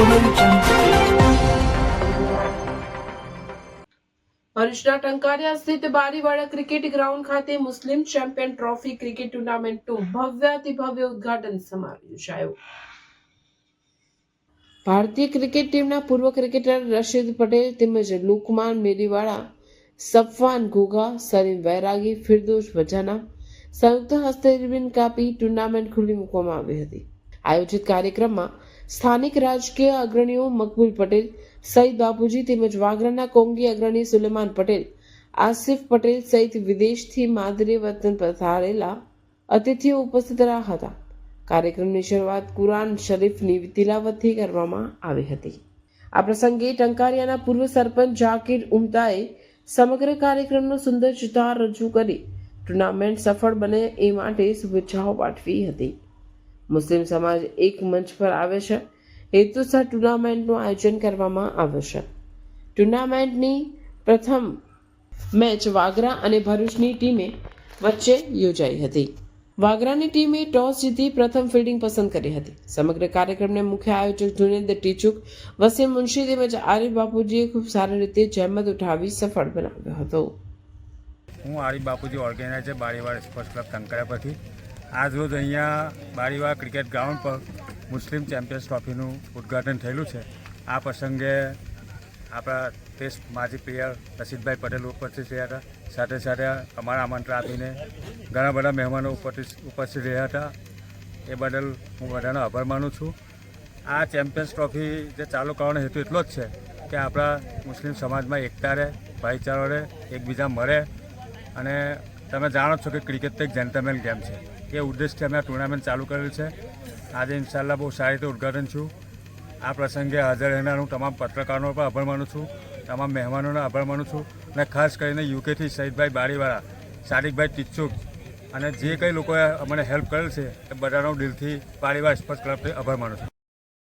Audio Tankaria સ્થિત બારીવાડા cricket ground ખાતે Muslim champion trophy cricket ટુર્નામેન્ટનું ભવ્યાતિભવ્ય ઉદ્ઘાટન સમારોહ યોજાયો. ભારતીય ક્રિકેટ ટીમના પૂર્વ ક્રિકેટર રશીદ પટેલ તેમજ લુકમાન મેરીવાળા, સફવાન ઘોઘા, સલીમ વૈરાગી ફિરદોશ વજાના સંયુક્ત હસ્તે રિબિન કાપી ટુર્નામેન્ટ ખુલ્લી મૂકવામાં આવી હતી. આયોજિત કાર્યક્રમમાં સ્થાનિક રાજકીય અગ્રણીઓ મકબૂલ પટેલ, સઈદ બાપુજી તેમજ વાગરાના કોંગી અગ્રણી સુલેમાન પટેલ, આસિફ પટેલ સહિત વિદેશથી માદરે વતન પધારેલા અતિથિઓ ઉપસ્થિત રહ્યા હતા. કાર્યક્રમની શરૂઆત કુરાન શરીફની તિલાવતથી કરવામાં આવી હતી. આ પ્રસંગે ટંકારિયાના પૂર્વ સરપંચ જાકીર ઉમતાએ સમગ્ર કાર્યક્રમનો સુંદર ચિતાર રજૂ કરી ટુર્નામેન્ટ સફળ બને એ માટે શુભેચ્છાઓ પાઠવી હતી. મુસ્લિમ સમાજ એક મંચ પર આવે છે. હેતુસર ટુર્નામેન્ટનું આયોજન કરવામાં આવે છે. ટુર્નામેન્ટની પ્રથમ મેચ વાગરા અને ભરૂચની ટીમે વચ્ચે યોજાઈ હતી. વાગરાની ટીમે ટોસ જીતી પ્રથમ ફિલ્ડિંગ પસંદ કરી હતી. સમગ્ર કાર્યક્રમને મુખ્ય આયોજક જુનેદ ટીચુક, વસીમ મુનશી તેમજ આરિફ બાપુજીએ ખૂબ સારી રીતે જહેમત ઉઠાવી સફળ બનાવ્યો હતો. હું Arif Bapuji organiser Bariwad sports club Tankara પરથી. આજ રોજ અહીંયા બારીવા ક્રિકેટ ગ્રાઉન્ડ પર મુસ્લિમ ચેમ્પિયન્સ ટ્રોફીનું ઉદ્ઘાટન થયેલું છે. આ પ્રસંગે આપણા ટેસ્ટ માજી પ્લેયર રશીદભાઈ પટેલ ઉપસ્થિત રહ્યા હતા. સાથે સાથે અમારા આમંત્રણ આપીને ઘણા બધા મહેમાનો ઉપસ્થિત રહ્યા હતા. એ બદલ હું બધાનો આભાર માનું છું. આ ચેમ્પિયન્સ ટ્રોફી જે ચાલુ કરવાનો હેતુ એટલો જ છે કે આપણા મુસ્લિમ સમાજમાં એકતા રહે, ભાઈચારો રહે, એકબીજા મળે અને તમે જાણો છો કે ક્રિકેટ તો એક જેન્ટલમેન ગેમ છે. એ ઉદ્દેશથી અમે આ ટુર્નામેન્ટ ચાલુ કરેલ છે. આજે ઇન્શાલ્લાહ બહુ સારી રીતે ઉદ્ઘાટન છું. આ પ્રસંગે હાજર રહેનાર હું તમામ પત્રકારોનો પણ આભાર માનું છું. તમામ મહેમાનોનો આભાર માનું છું. અને ખાસ કરીને યુકેથી શહીદભાઈ બારીવાળા, સાદિકભાઈ ટીચુક અને જે કંઈ લોકોએ અમને હેલ્પ કરેલ છે, એ બધાનો દિલથી બારીવાર સ્પોર્ટ ક્લબથી આભાર માનું છું.